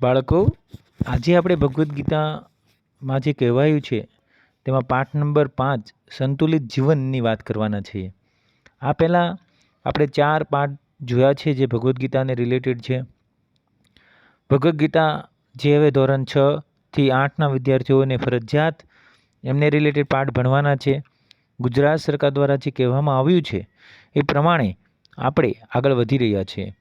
બાળકો, આજે આપણે ભગવદ્ ગીતામાં જે કહેવાયું છે, તેમાં પાઠ નંબર પાંચ, સંતુલિત જીવનની વાત કરવાના છીએ. આ પહેલાં આપણે ચાર પાઠ જોયા છે જે ભગવદ્ ગીતાને રિલેટેડ છે. ભગવદ્ ગીતા જે હવે ધોરણ છ થી આઠના વિદ્યાર્થીઓને ફરજિયાત એમને રિલેટેડ પાઠ ભણવાના છે. ગુજરાત સરકાર દ્વારા જે કહેવામાં આવ્યું છે, એ પ્રમાણે આપણે આગળ વધી રહ્યા છીએ.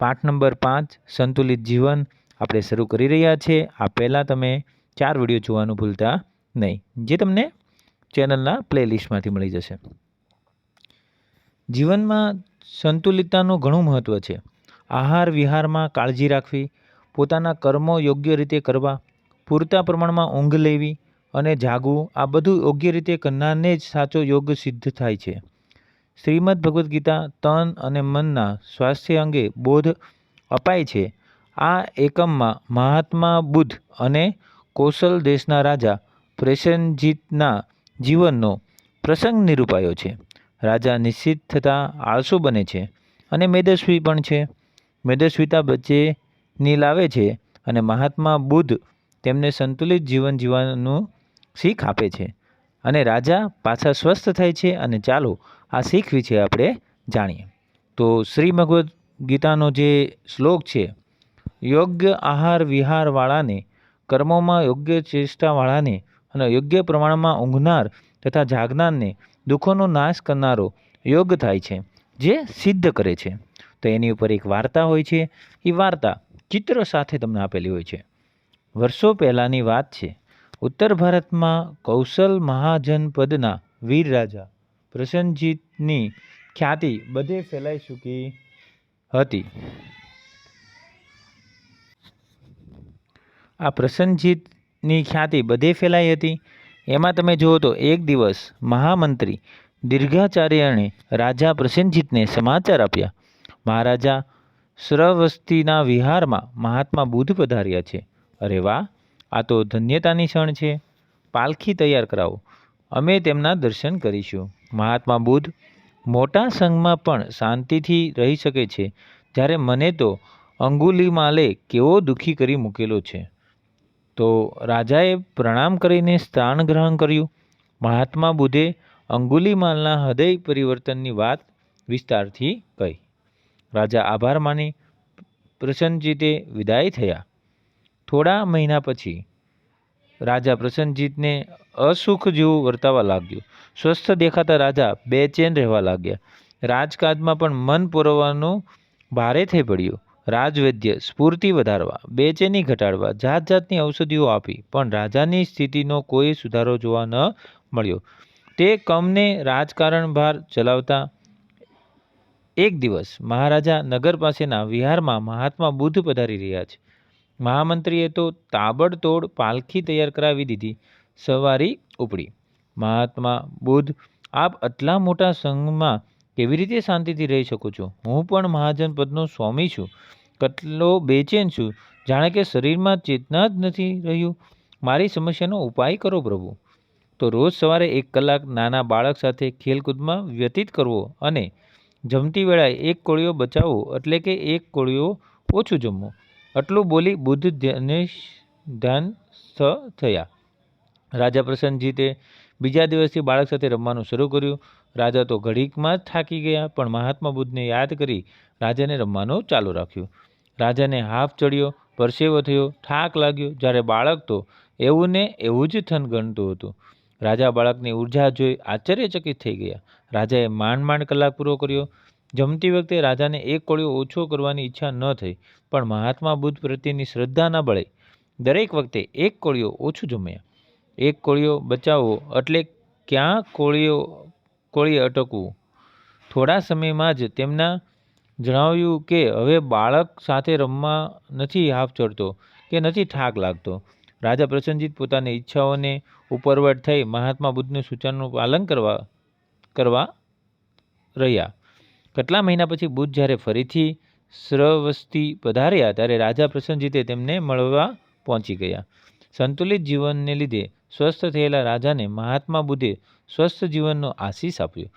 પાઠ નંબર પાંચ, સંતુલિત જીવન આપણે શરૂ કરી રહ્યા છીએ આ પહેલાં તમે ચાર વીડિયો જોવાનું ભૂલતા નહીં, જે તમને ચેનલના પ્લેલિસ્ટમાંથી મળી જશે. જીવનમાં સંતુલિતતાનું ઘણું મહત્ત્વ છે. આહાર વિહારમાં કાળજી રાખવી, પોતાના કર્મો યોગ્ય રીતે કરવા, પૂરતા પ્રમાણમાં ઊંઘ લેવી અને જાગવું, આ બધું યોગ્ય રીતે કરનારને જ સાચો યોગ સિદ્ધ થાય છે. શ્રીમદ ભગવદ્ ગીતા તન અને મનના સ્વાસ્થ્ય અંગે બોધ અપાય છે. આ એકમમાં મહાત્મા બુદ્ધ અને કૌશલ દેશના રાજા પ્રેસેનજીતના જીવનનો પ્રસંગ નિરૂપાયો છે. રાજા નિશ્ચિત થતાં આળસુ બને છે અને મેદસ્વી પણ છે. મેદસ્વીતા વચ્ચેની લાવે છે અને મહાત્મા બુદ્ધ તેમને સંતુલિત જીવન જીવવાનું શીખ આપે છે અને રાજા પાછા સ્વસ્થ થાય છે અને ચાલો આ શીખ વિશે આપણે જાણીએ. તો શ્રી ભગવદ્ ગીતાનો જે શ્લોક છે યોગ્ય આહાર વિહારવાળાને, કર્મોમાં યોગ્ય ચેષ્ટાવાળાને અને યોગ્ય પ્રમાણમાં ઊંઘનાર તથા જાગનારને દુઃખોનો નાશ કરનારો યોગ થાય છે, જે સિદ્ધ કરે છે. તો એની ઉપર એક વાર્તા હોય છે. એ વાર્તા ચિત્ર સાથે તમને આપેલી હોય છે. વર્ષો પહેલાંની વાત છે. ઉત્તર ભારતમાં કૌશલ મહાજનપદના વીર રાજા પ્રસન્નજીતની ખ્યાતિ બધે ફેલાઈ ચૂકી હતી. આ પ્રસન્નજીતની ખ્યાતિ બધે ફેલાઈ હતી. એમાં તમે જુઓ તો એક દિવસ મહામંત્રી દીર્ઘાચાર્યણે રાજા પ્રસન્નજીતને સમાચાર આપ્યા. મહારાજા શ્રવસ્તીના વિહારમાં મહાત્મા બુદ્ધ પધાર્યા છે. અરે વાહ! આ તો ધન્યતાની ક્ષણ છે. પાલખી તૈયાર કરાવો. અમે તેમના દર્શન કરીશું. મહાત્મા બુદ્ધ, મોટા સંઘમાં પણ શાંતિથી રહી શકે છે. જ્યારે મને તો અંગુલીમાલે કેવો દુઃખી કરી મૂકેલો છે. તો રાજાએ પ્રણામ કરીને સ્થાન ગ્રહણ કર્યું. મહાત્મા બુદ્ધે અંગુલીમાલના હૃદય પરિવર્તનની વાત વિસ્તારથી કહી. રાજા આભાર માની, પ્રસન્નજીતે વિદાય થયા. થોડા મહિના પછી રાજા પ્રસન્નજીતને અસુખ જેવું વર્તાવા લાગ્યું. સ્વસ્થ દેખાતા રાજા બેચેન રહેવા લાગ્યા. રાજકાજમાં પણ મન પુરવવાનું ભારે થઈ પડ્યું. રાજવૈદ્ય, સ્ફૂર્તિ વધારવા, બેચેની ઘટાડવા જાત જાતની ઔષધિઓ આપી, પણ રાજાની સ્થિતિનો કોઈ સુધારો જોવા ન મળ્યો. તે કમને રાજકારણ ભાર ચલાવતા એક દિવસ મહારાજા નગર પાસેના વિહારમાં મહાત્મા બુદ્ધ પધારી રહ્યા છે. મહામંત્રીએ તો તાબડતોડ પાલખી તૈયાર કરાવી દીધી, સવારી ઉપડી. મહાત્મા બુદ્ધ, આપ આટલા મોટા સંઘમાં કેવી રીતે શાંતિથી રહી શકું છું? હું પણ મહાજન પદનો સ્વામી છું. કેટલો બેચેન છું. જાણે કે શરીરમાં ચેતના જ નથી રહ્યું. મારી સમસ્યાનો ઉપાય કરો પ્રભુ. તો રોજ સવારે એક કલાક નાના બાળક સાથે ખેલકૂદમાં વ્યતીત કરવો અને જમતી વેળાએ એક કોળીઓ બચાવવો એટલે કે એક કોળીઓ ઓછું જમવું. આટલું બોલી બુદ્ધ ધ્યાન થયા. રાજા પ્રસન્નજીતે બીજા દિવસથી બાળક સાથે રમવાનું શરૂ કર્યું. રાજા તો ઘડીકમાં જ થાકી ગયા, પણ મહાત્મા બુદ્ધને યાદ કરી રાજાને રમવાનું ચાલુ રાખ્યું. રાજાને હાફ ચડ્યો, પરસેવો થયો, થાક લાગ્યો. જ્યારે બાળક તો એવું ને એવું જ થન ગણતું હતું. રાજા બાળકની ઊર્જા જોઈ આશ્ચર્યચકિત થઈ ગયા. રાજાએ માંડ માંડ કલાક પૂરો કર્યો. જમતી વખતે રાજાને એક કોળીઓ ઓછો કરવાની ઈચ્છા ન થઈ, પણ મહાત્મા બુદ્ધ પ્રત્યેની શ્રદ્ધાના બળે. દરેક વખતે એક કોળીઓ ઓછું જમ્યા. એક કોળીઓ બચાવવો એટલે ક્યાં કોળીઓ કોળીએ અટકવું. થોડા સમયમાં જ તેમના જણાવ્યું કે હવે બાળક સાથે રમવા નથી હાફ ચડતો, કે નથી થાક લાગતો. રાજા પ્રસન્નજીત પોતાની ઈચ્છાઓને ઉપરવટ થઈ મહાત્મા બુદ્ધનું સૂચનનું પાલન કરવા કરવા રહ્યા. કેટલા મહિના પછી બુદ્ધ જ્યારે ફરીથી શ્રવસ્તી પધાર્યા, ત્યારે રાજા પ્રસન્નજીતે તેમને મળવા પહોંચી ગયા. સંતુલિત જીવનને લીધે સ્વસ્થ થયેલા રાજાને મહાત્મા બુદ્ધે સ્વસ્થ જીવનનો આશીષ આપ્યો.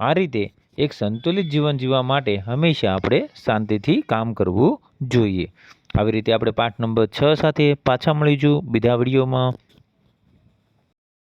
આ રીતે એક સંતુલિત જીવન જીવવા માટે હંમેશા આપણે શાંતિથી કામ કરવું જોઈએ. આવી રીતે આપણે પાઠ નંબર છ સાથે પાછા મળીશું. બીજા વિડીયોમાં